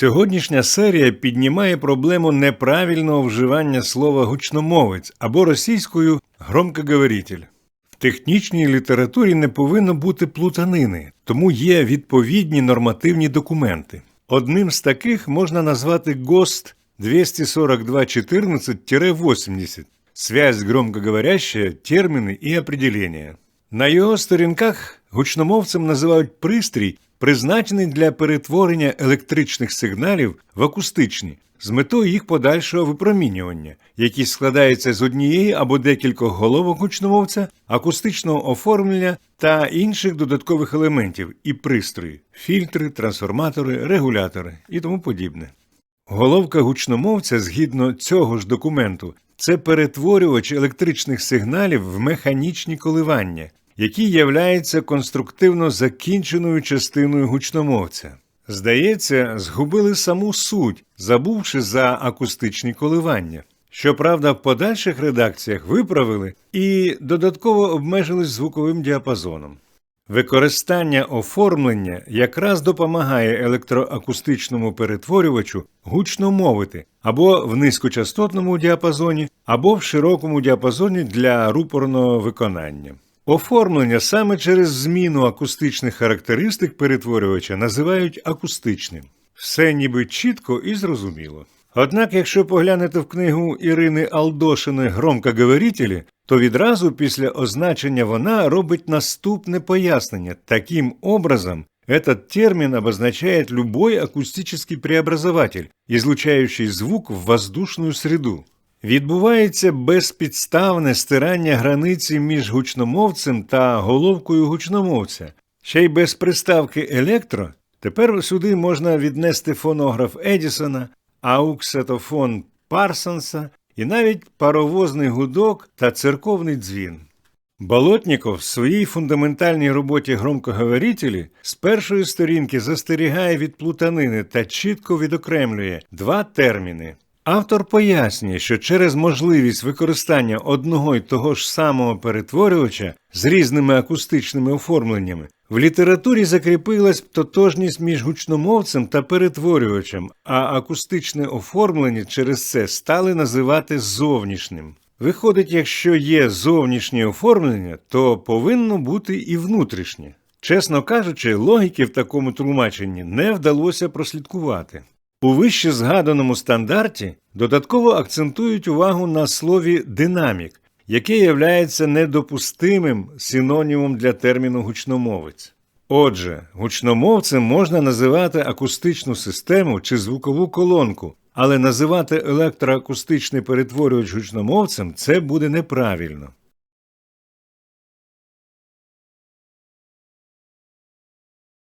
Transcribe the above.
Сьогоднішня серія піднімає проблему неправильного вживання слова гучномовець або російською громкоговоритель. В технічній літературі не повинно бути плутанини, тому є відповідні нормативні документи. Одним з таких можна назвати ГОСТ 24214-80 «Связь громкоговорящая, терміни і определення». На його сторінках гучномовцем називають пристрій, призначений для перетворення електричних сигналів в акустичні з метою їх подальшого випромінювання, який складається з однієї або декількох головок гучномовця, акустичного оформлення та інших додаткових елементів і пристрої фільтри, трансформатори, регулятори і тому подібне. Головка гучномовця, згідно цього ж документу, це перетворювач електричних сигналів в механічні коливання, які являються конструктивно закінченою частиною гучномовця. Здається, згубили саму суть, забувши за акустичні коливання. Щоправда, в подальших редакціях виправили і додатково обмежились звуковим діапазоном. Використання оформлення якраз допомагає електроакустичному перетворювачу гучно мовити або в низькочастотному діапазоні, або в широкому діапазоні для рупорного виконання. Оформлення саме через зміну акустичних характеристик перетворювача називають акустичним. Все ніби чітко і зрозуміло. Однак, якщо поглянете в книгу Ірини Алдошиної «Громкоговорителі», то відразу після означення вона робить наступне пояснення. Таким образом, этот термин обозначает любой акустический преобразователь, излучающий звук в воздушную среду. Відбувається безпідставне стирання границі між гучномовцем та головкою гучномовця. Ще й без приставки електро тепер сюди можна віднести фонограф Едісона, ауксетофон Парсонса і навіть паровозний гудок та церковний дзвін. Болотніков в своїй фундаментальній роботі громкоговорителі з першої сторінки застерігає від плутанини та чітко відокремлює два терміни. Автор пояснює, що через можливість використання одного й того ж самого перетворювача з різними акустичними оформленнями в літературі закріпилась тотожність між гучномовцем та перетворювачем, а акустичне оформлення через це стали називати зовнішнім. Виходить, якщо є зовнішнє оформлення, то повинно бути і внутрішнє. Чесно кажучи, логіки в такому тлумаченні не вдалося прослідкувати. У вище згаданому стандарті додатково акцентують увагу на слові динамік, яке являється недопустимим синонімом для терміну гучномовець. Отже, гучномовцем можна називати акустичну систему чи звукову колонку, але називати електроакустичний перетворювач гучномовцем це буде неправильно.